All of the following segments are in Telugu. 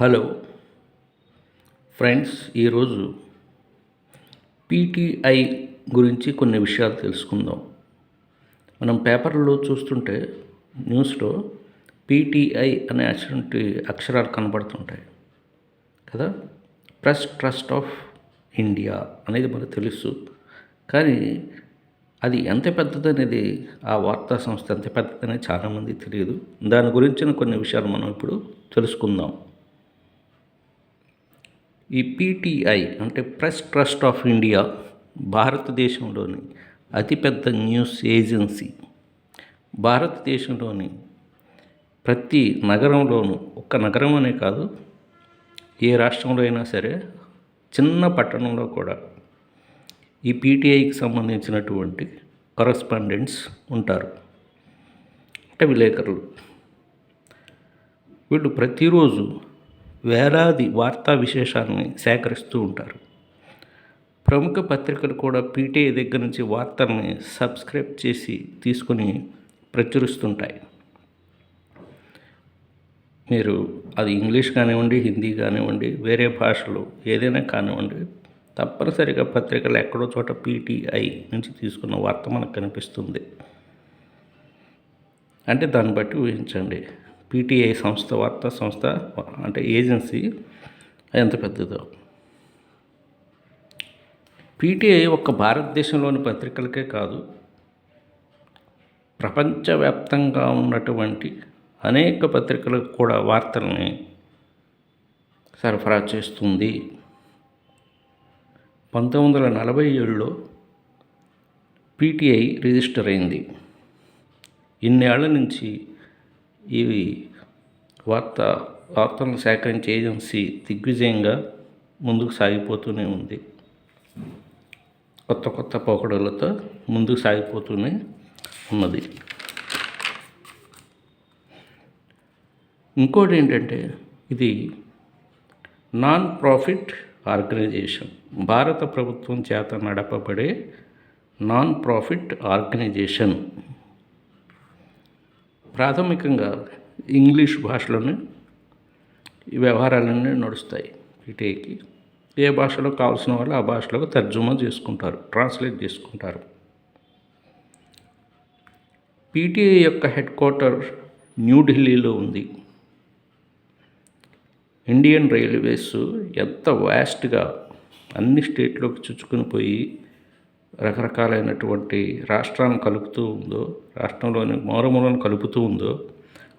హలో ఫ్రెండ్స్ ఈరోజు పీటీఐ గురించి కొన్ని విషయాలు తెలుసుకుందాం. మనం పేపర్లో చూస్తుంటే న్యూస్లో పీటీఐ అనే అటువంటి అక్షరాలు కనబడుతుంటాయి కదా? ప్రెస్ ట్రస్ట్ ఆఫ్ ఇండియా అనేది మనకు తెలుసు. కానీ అది ఎంత పెద్దదనేది ఆ వార్తా సంస్థ ఎంత పెద్దదనేది చాలామంది తెలియదు. దాని గురించిన కొన్ని విషయాలు మనం ఇప్పుడు తెలుసుకుందాం. ఈ పీటీఐ అంటే ప్రెస్ ట్రస్ట్ ఆఫ్ ఇండియా భారతదేశంలోని అతిపెద్ద న్యూస్ ఏజెన్సీ. భారతదేశంలోని ప్రతి నగరంలోనూ ఒక్క నగరం అనే కాదు ఏ రాష్ట్రంలో అయినా సరే చిన్న పట్టణంలో కూడా ఈ పీటీఐకి సంబంధించినటువంటి కరస్పాండెంట్స్ ఉంటారు. అంటే విలేకరులు. వీళ్ళు ప్రతిరోజు వేలాది వార్తా విశేషాలని సేకరిస్తూ ఉంటారు. ప్రముఖ పత్రికలు కూడా పీటీఐ దగ్గర నుంచి వార్తల్ని సబ్స్క్రైబ్ చేసి తీసుకొని ప్రచురిస్తుంటాయి. మీరు అది ఇంగ్లీష్ కానివ్వండి హిందీ కానివ్వండి వేరే భాషలు ఏదైనా కానివ్వండి తప్పనిసరిగా పత్రికలు ఎక్కడో చోట పీటీఐ నుంచి తీసుకున్న వార్త మనకు కనిపిస్తుంది. అంటే దాన్ని బట్టి ఊహించండి. పీటీఐ సంస్థ వార్తా సంస్థ అంటే ఏజెన్సీ ఎంత పెద్దదో. పీటీఐ ఒక్క భారతదేశంలోని పత్రికలకే కాదు ప్రపంచవ్యాప్తంగా ఉన్నటువంటి అనేక పత్రికలకు కూడా వార్తల్ని సరఫరా చేస్తుంది. పంతొమ్మిది వందల నలభై ఏడులో పీటీఐ రిజిస్టర్ అయింది. ఇన్నేళ్ళ నుంచి ఇవి వార్త వార్తలను సేకరించే ఏజెన్సీ దిగ్విజయంగా ముందుకు సాగిపోతూనే ఉంది. కొత్త కొత్త పోకడలతో ముందుకు సాగిపోతూనే ఉన్నది. ఇంకోటి ఏంటంటే ఇది నాన్ ప్రాఫిట్ ఆర్గనైజేషన్ భారత ప్రభుత్వం చేత నడపబడే నాన్ ప్రాఫిట్ ఆర్గనైజేషన్ ప్రాథమికంగా ఇంగ్లీష్ భాషలోనే ఈ వ్యవహారాలన్నీ నడుస్తాయి పీటీఐకి. ఏ భాషలో కావాల్సిన వాళ్ళు ఆ భాషలో తర్జుమా చేసుకుంటారు ట్రాన్స్లేట్ చేసుకుంటారు. పీటీఐ యొక్క హెడ్ క్వార్టర్ న్యూఢిల్లీలో ఉంది. ఇండియన్ రైల్వేస్ ఎంత వ్యాస్ట్గా అన్ని స్టేట్లోకి చుచ్చుకుని పోయి రకరకాలైనటువంటి రాష్ట్రాలను కలుపుతూ ఉందో రాష్ట్రంలోని మారుమూలను కలుపుతూ ఉందో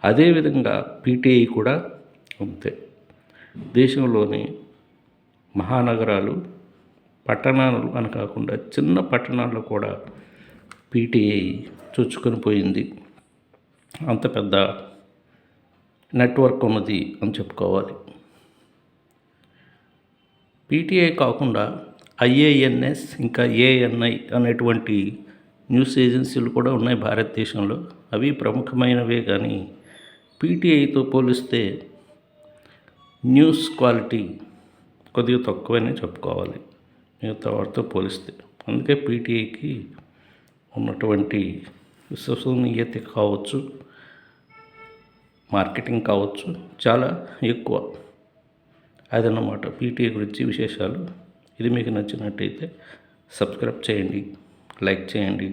అదేవిధంగా పీటీఐ కూడా అంతే దేశంలోని మహానగరాలు పట్టణాలు అని కాకుండా చిన్న పట్టణాల్లో కూడా పీటీఐ చొచ్చుకొని పోయింది. అంత పెద్ద నెట్వర్క్ ఉన్నది అని చెప్పుకోవాలి. పీటీఐ కాకుండా ఐఏఎన్ఎస్ ఇంకా ఏఎన్ఐ అనేటువంటి న్యూస్ ఏజెన్సీలు కూడా ఉన్నాయి భారతదేశంలో. అవి ప్రముఖమైనవే కానీ పీటీఐతో పోలిస్తే న్యూస్ క్వాలిటీ కొద్దిగా తక్కువనే చెప్పుకోవాలి మిగతా వాటితో పోలిస్తే. అందుకే పీటీఐకి ఉన్నటువంటి విశ్వసనీయత కావచ్చు మార్కెటింగ్ కావచ్చు చాలా ఎక్కువ. అదన్నమాట పీటీఐ గురించి విశేషాలు. ఇది మీకు నచ్చినట్టయితే సబ్స్క్రైబ్ చేయండి లైక్ చేయండి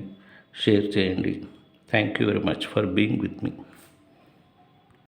షేర్ చేయండి. Thank you very much for being with me